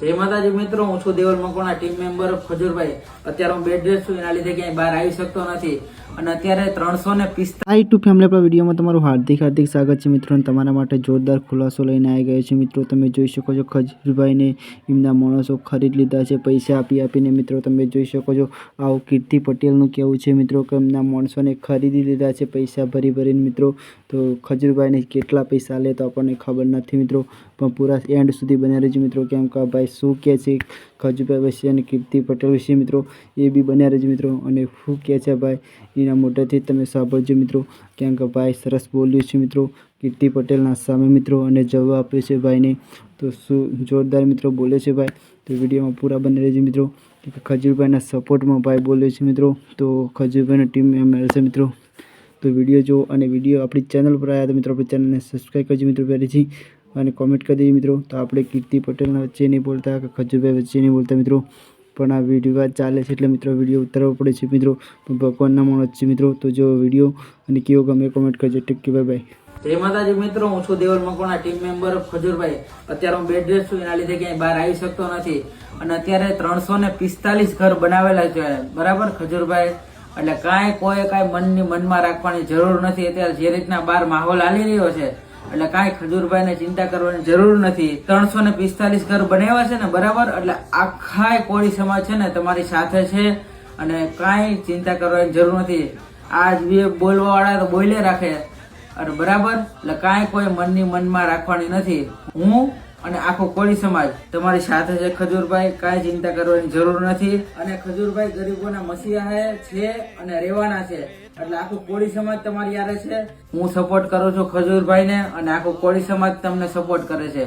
જય માતાજી મિત્રો, હું છું દેવલ મકોણા ટીમ મેમ્બર ખજૂરભાઈ. અત્યારે હું બેડ છું, એના લીધે ક્યાંય બહાર આવી શકતો નથી. અને અત્યારે ત્રણસો ને પિસ્તાલીસ ટુ ફેમિલી પર વિડીયોમાં તમારું હાર્દિક હાર્દિક સ્વાગત છે મિત્રો. તમારા માટે જોરદાર ખુલાસો લઈને આવી ગયો છે મિત્રો. તમે જોઈ શકો છો, ખજૂરભાઈને એમના માણસો ખરીદ લીધા છે, પૈસા આપી આપીને મિત્રો. તમે જોઈ શકો છો, આવું કીર્તિ પટેલનું કહેવું છે મિત્રો, કે એમના માણસોને ખરીદી લીધા છે, પૈસા ભરી ભરીને મિત્રો. તો ખજૂરભાઈને કેટલા પૈસા લે તો આપણને ખબર નથી મિત્રો. પણ પૂરા એન્ડ સુધી બન્યા રહેજો મિત્રો. કેમ કે ભાઈ શું કહે છે? ખજુભાઈ વિશે અને કીર્તિ પટેલ વિશે મિત્રો, એ બી બન્યા રહેજો મિત્રો. અને શું કહે છે ભાઈ? એના મોઢેથી તમે સાંભળજો મિત્રો. કેમ કે ભાઈ સરસ બોલ્યું છે મિત્રો. કીર્તિ પટેલના સામે મિત્રો અને જવાબ આપ્યો છે ભાઈને. તો શું જોરદાર મિત્રો બોલે છે ભાઈ? તો વિડીયોમાં પૂરા બની રહેજો મિત્રો. ખજુરભાઈના સપોર્ટમાં ભાઈ બોલ્યો છે મિત્રો. તો ખજૂરભાઈની ટીમ એમ છે મિત્રો. તો વીડિયો જો અને વીડિયો આપણી ચેનલ પર આવ્યા તો મિત્રો, આપણી ચેનલને સબસ્ક્રાઈબ કરજો મિત્રો પહેલેથી. અને કોમેન્ટ કરી દઈએ મિત્રો. તો આપણે કીર્તિ પટેલના વચ્ચે નહીં બોલતા કે ખજુભાઈ વચ્ચે નહીં બોલતા મિત્રો. પણ આ વીડિયો ચાલે છે એટલે મિત્રો વીડિયો ઉતારવો પડે છે મિત્રો. ભગવાનના મોણ છે મિત્રો. તો જો વીડિયો અને કેવો ગમે કોમેન્ટ કરજો. ટેક બાય બાય જય માતાજી મિત્રો. હું છું દેવલ મકોણા ટીમ મેમ્બર ખજૂરભાઈ. અત્યારે હું બેડ રેસ્ટ છું. એના લીધે ક્યાંય બહાર આવી શકતો નથી. અને અત્યારે ત્રણસો ને પિસ્તાલીસ ઘર બનાવેલા છે. બરાબર ખજૂરભાઈ? એટલે કાંઈ કોઈ કાંઈ મનની મનમાં રાખવાની જરૂર નથી. અત્યારે જે રીતના બહાર માહોલ હાલી રહ્યો છે એટલે કાંઈ ખજૂરભાઈને ચિંતા કરવાની જરૂર નથી. ત્રણસો ને પિસ્તાલીસ ઘર બનાવ્યા છે ને, બરાબર? એટલે આખા કોળી સમાજ છે ને, તમારી સાથે છે અને કાંઈ ચિંતા કરવાની જરૂર નથી. આજ બી બોલવા વાળા તો બોલે રાખે. અને બરાબર? એટલે કાંઈ કોઈ મનની મનમાં રાખવાની નથી. હું અને આખો કોળી સમાજ તમારી સાથે છે. ખજૂરભાઈ, કાંઈ ચિંતા કરવાની જરૂર નથી. અને ખજૂરભાઈ ગરીબોના મસીહા છે અને રહેવાના છે. એટલે આખો કોળી સમાજ તમારી યારે છે. હું સપોર્ટ કરું છું ખજૂરભાઈને અને આખો કોળી સમાજ તમને સપોર્ટ કરે છે.